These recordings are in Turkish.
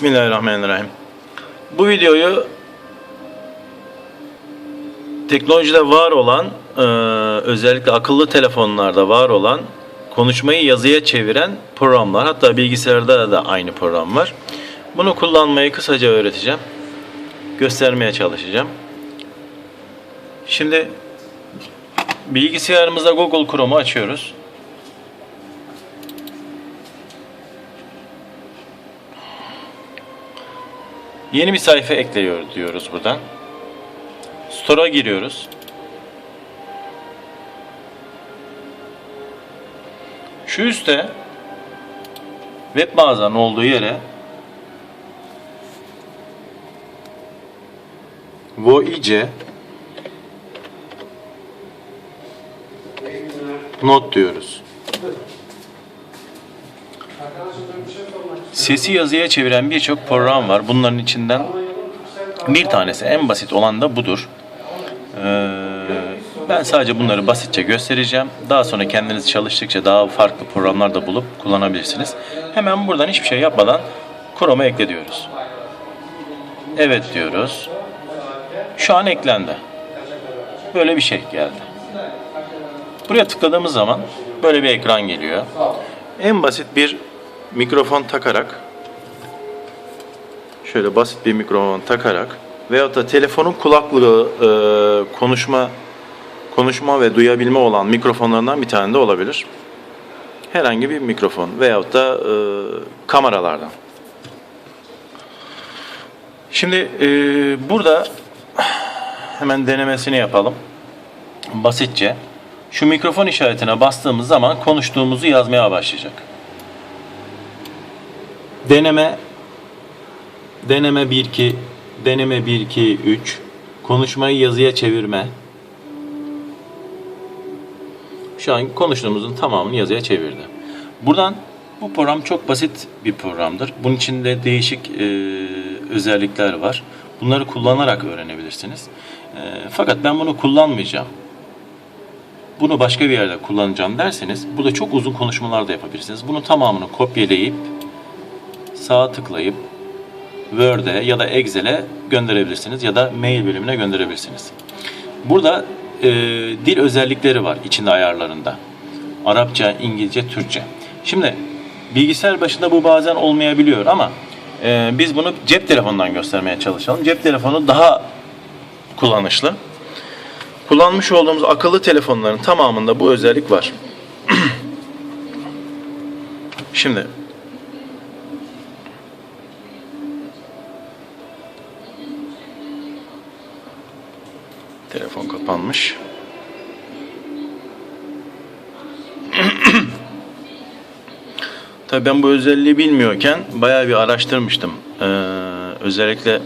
Bismillahirrahmanirrahim. Bu videoyu teknolojide var olan, e, özellikle akıllı telefonlarda var olan konuşmayı yazıya çeviren programlar, hatta bilgisayarda da aynı program var. Bunu kullanmayı kısaca öğreteceğim. Göstermeye çalışacağım. Şimdi bilgisayarımızda Google Chrome'u açıyoruz. Yeni bir sayfa ekliyor diyoruz buradan. Store'a giriyoruz. Şu üstte web mağazanın olduğu yere Voice not diyoruz. Sesi yazıya çeviren birçok program var. Bunların içinden bir tanesi en basit olan da budur. Ee, ben sadece bunları basitçe göstereceğim. Daha sonra kendiniz çalıştıkça daha farklı programlar da bulup kullanabilirsiniz. Hemen buradan hiçbir şey yapmadan Chrome'a ekle diyoruz. Evet diyoruz. Şu an eklendi. Böyle bir şey geldi. Buraya tıkladığımız zaman böyle bir ekran geliyor. En basit bir mikrofon takarak şöyle basit bir mikrofon takarak veyahut da telefonun kulaklığı e, konuşma konuşma ve duyabilme olan mikrofonlarından bir tane de olabilir. Herhangi bir mikrofon veyahut da e, kameralardan. Şimdi e, burada hemen denemesini yapalım. Basitçe. Şu mikrofon işaretine bastığımız zaman konuştuğumuzu yazmaya başlayacak. Deneme deneme 1 2 deneme 1 2 3 konuşmayı yazıya çevirme. Şu an konuştuğumuzun tamamını yazıya çevirdi. Buradan bu program çok basit bir programdır. Bunun içinde değişik e, özellikler var. Bunları kullanarak öğrenebilirsiniz. E, fakat ben bunu kullanmayacağım. Bunu başka bir yerde kullanacağım derseniz burada çok uzun konuşmalar da yapabilirsiniz. Bunu tamamını kopyalayıp sağa tıklayıp Word'e ya da Excel'e gönderebilirsiniz ya da mail bölümüne gönderebilirsiniz. Burada e, dil özellikleri var içinde ayarlarında. Arapça, İngilizce, Türkçe. Şimdi bilgisayar başında bu bazen olmayabiliyor ama e, biz bunu cep telefonundan göstermeye çalışalım. Cep telefonu daha kullanışlı. Kullanmış olduğumuz akıllı telefonların tamamında bu özellik var. Şimdi kapanmış. Tabii ben bu özelliği bilmiyorken bayağı bir araştırmıştım. Ee, özellikle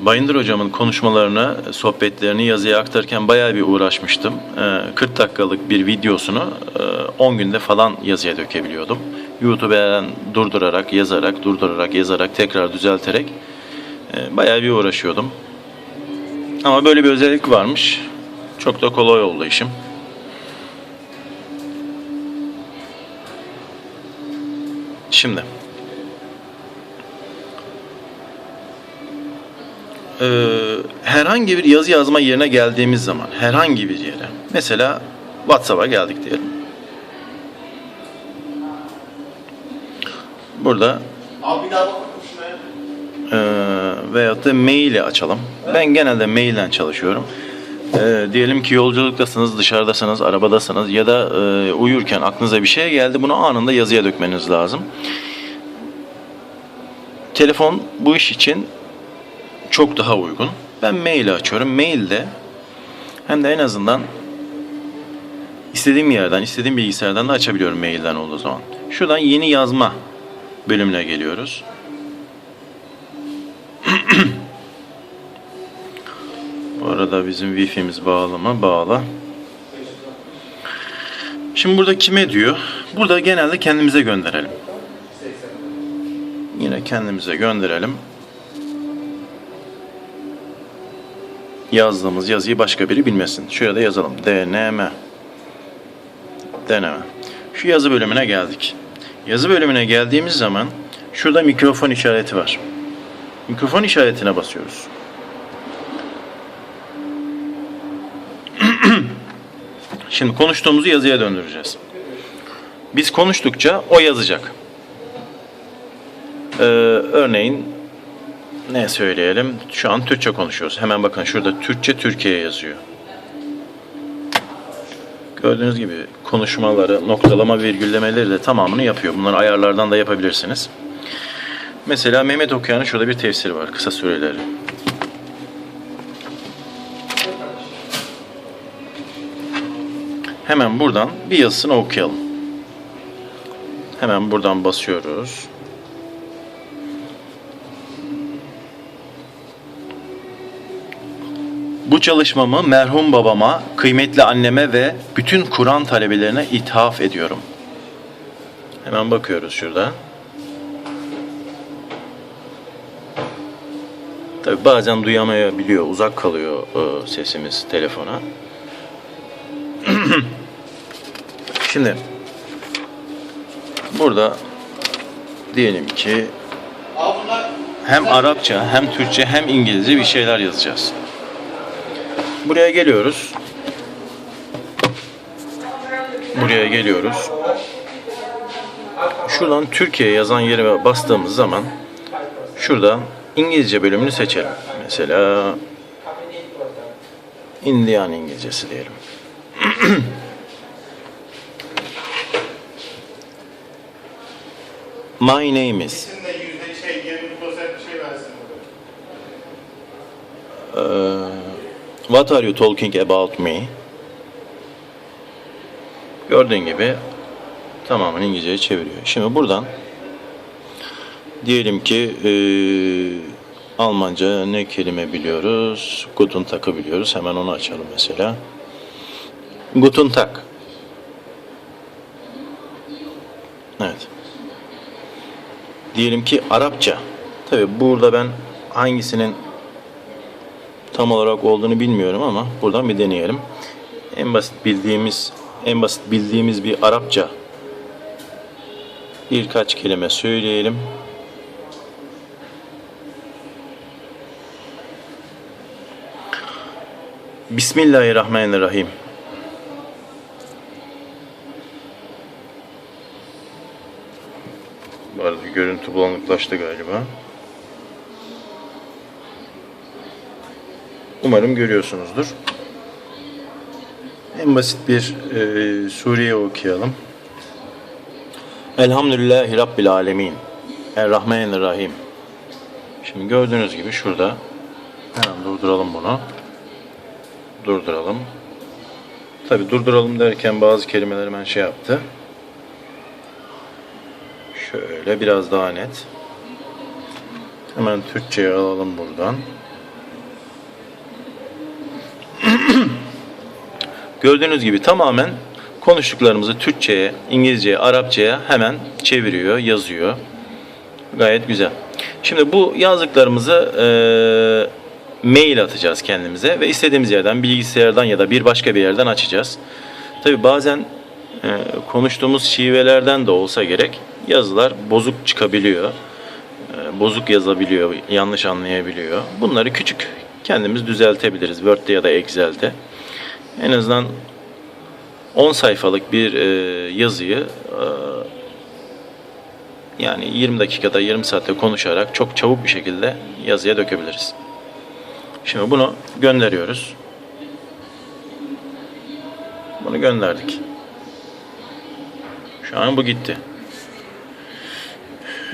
Bayındır hocamın konuşmalarını, sohbetlerini yazıya aktarırken bayağı bir uğraşmıştım. Ee, 40 dakikalık bir videosunu e, 10 günde falan yazıya dökebiliyordum. YouTube'dan durdurarak, yazarak, durdurarak, yazarak, tekrar düzelterek e, bayağı bir uğraşıyordum. Ama böyle bir özellik varmış. Çok da kolay oldu işim. Şimdi. Ee, herhangi bir yazı yazma yerine geldiğimiz zaman herhangi bir yere mesela WhatsApp'a geldik diyelim. Burada Abi daha. E, veyahut da maili açalım. Ben genelde mailden çalışıyorum. E, diyelim ki yolculuktasınız, dışarıdasınız, arabadasınız ya da e, uyurken aklınıza bir şey geldi. Bunu anında yazıya dökmeniz lazım. Telefon bu iş için çok daha uygun. Ben maili açıyorum. Mailde hem de en azından istediğim yerden, istediğim bilgisayardan da açabiliyorum mailden olduğu zaman. Şuradan yeni yazma bölümüne geliyoruz. Bu arada bizim Wi-Fi'miz bağlı mı? Bağlı. Şimdi burada kime diyor? Burada genelde kendimize gönderelim. Yine kendimize gönderelim. Yazdığımız yazıyı başka biri bilmesin. Şuraya da yazalım. Deneme. Deneme. Şu yazı bölümüne geldik. Yazı bölümüne geldiğimiz zaman Şurada mikrofon işareti var. Mikrofon işaretine basıyoruz. Şimdi konuştuğumuzu yazıya döndüreceğiz. Biz konuştukça o yazacak. Ee, örneğin ne söyleyelim? Şu an Türkçe konuşuyoruz. Hemen bakın şurada Türkçe Türkiye yazıyor. Gördüğünüz gibi konuşmaları, noktalama, virgüllemeleri de tamamını yapıyor. Bunları ayarlardan da yapabilirsiniz. Mesela Mehmet Okuyan'ın şurada bir tefsiri var. Kısa süreleri. Hemen buradan bir yazısını okuyalım. Hemen buradan basıyoruz. Bu çalışmamı merhum babama, kıymetli anneme ve bütün Kur'an talebelerine ithaf ediyorum. Hemen bakıyoruz şurada. Tabi bazen duyamayabiliyor, uzak kalıyor e, sesimiz telefona. Şimdi burada diyelim ki hem Arapça hem Türkçe hem İngilizce bir şeyler yazacağız. Buraya geliyoruz. Buraya geliyoruz. Şuradan Türkiye yazan yere bastığımız zaman şuradan İngilizce bölümünü seçelim. Mesela Indian İngilizcesi diyelim. My name is ikisinin de yüzde 20 prosent bir versin. What are you talking about me? Gördüğün gibi tamamen İngilizceye çeviriyor. Şimdi buradan diyelim ki eee, Almanca ne kelime biliyoruz? Guten Tag'ı biliyoruz. Hemen onu açalım mesela. Guten Tag. Evet. Diyelim ki Arapça. Tabi burada ben hangisinin tam olarak olduğunu bilmiyorum ama buradan bir deneyelim. En basit bildiğimiz en basit bildiğimiz bir Arapça birkaç kelime söyleyelim. Bismillahirrahmanirrahim. Bu arada görüntü bulanıklaştı galiba. Umarım görüyorsunuzdur. En basit bir e, Suriye okuyalım. Elhamdülillahi Rabbil Alemin. Errahmanirrahim. Şimdi gördüğünüz gibi şurada hemen durduralım bunu. Durduralım. Tabi durduralım derken bazı kelimeler hemen şey yaptı. Şöyle biraz daha net. Hemen Türkçe'ye alalım buradan. Gördüğünüz gibi tamamen konuştuklarımızı Türkçe'ye, İngilizce'ye, Arapça'ya hemen çeviriyor, yazıyor. Gayet güzel. Şimdi bu yazdıklarımızı eee, mail atacağız kendimize ve istediğimiz yerden, bilgisayardan ya da bir başka bir yerden açacağız. Tabi bazen eee, konuştuğumuz şivelerden de olsa gerek yazılar bozuk çıkabiliyor. Eee, bozuk yazabiliyor, yanlış anlayabiliyor. Bunları küçük kendimiz düzeltebiliriz Word'de ya da Excel'de. En azından 10 sayfalık bir e, yazıyı e, yani 20 dakikada 20 saatte konuşarak çok çabuk bir şekilde yazıya dökebiliriz. Şimdi bunu gönderiyoruz. Bunu gönderdik. Şu an bu gitti.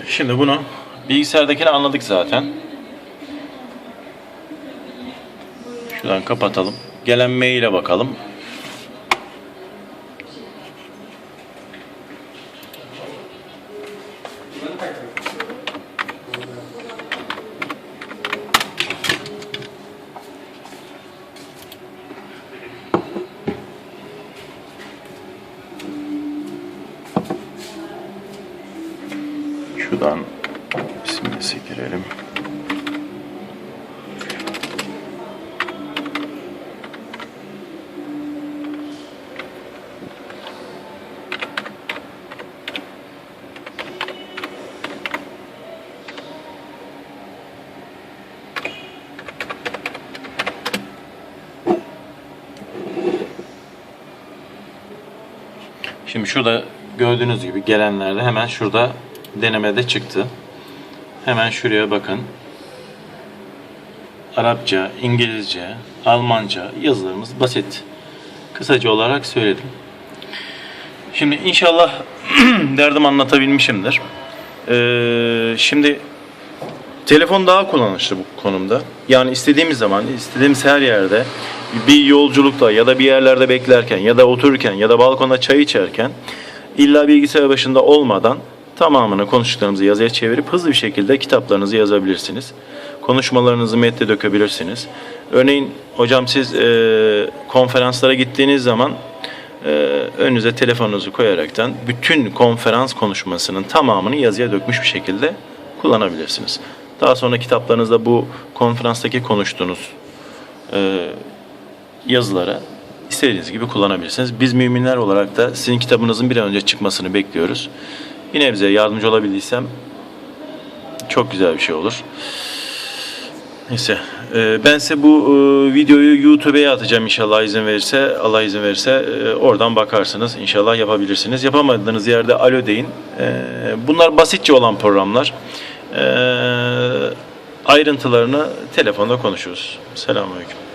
Şimdi bunu bilgisayardakini anladık zaten. Şuradan kapatalım. Gelen maile bakalım. şuradan Bismillah'ı girelim. Şimdi şurada gördüğünüz gibi gelenlerde hemen şurada denemede çıktı. Hemen şuraya bakın. Arapça, İngilizce, Almanca yazılarımız basit. Kısaca olarak söyledim. Şimdi inşallah derdim anlatabilmişimdir. Ee, şimdi telefon daha kullanışlı bu konumda. Yani istediğimiz zaman, istediğimiz her yerde bir yolculukta ya da bir yerlerde beklerken ya da otururken ya da balkonda çay içerken illa bilgisayar başında olmadan tamamını konuştuklarımızı yazıya çevirip hızlı bir şekilde kitaplarınızı yazabilirsiniz. Konuşmalarınızı metne dökebilirsiniz. Örneğin hocam siz e, konferanslara gittiğiniz zaman e, önünüze telefonunuzu koyaraktan bütün konferans konuşmasının tamamını yazıya dökmüş bir şekilde kullanabilirsiniz. Daha sonra kitaplarınızda bu konferanstaki konuştuğunuz e, yazılara istediğiniz gibi kullanabilirsiniz. Biz müminler olarak da sizin kitabınızın bir an önce çıkmasını bekliyoruz. Yine bize yardımcı olabildiysem çok güzel bir şey olur. Neyse. e, Ben size bu e, videoyu YouTube'ya atacağım inşallah izin verirse. Allah izin verirse e, oradan bakarsınız. İnşallah yapabilirsiniz. Yapamadığınız yerde alo deyin. Bunlar basitçe olan programlar. Ayrıntılarını telefonda konuşuruz. Selamünaleyküm.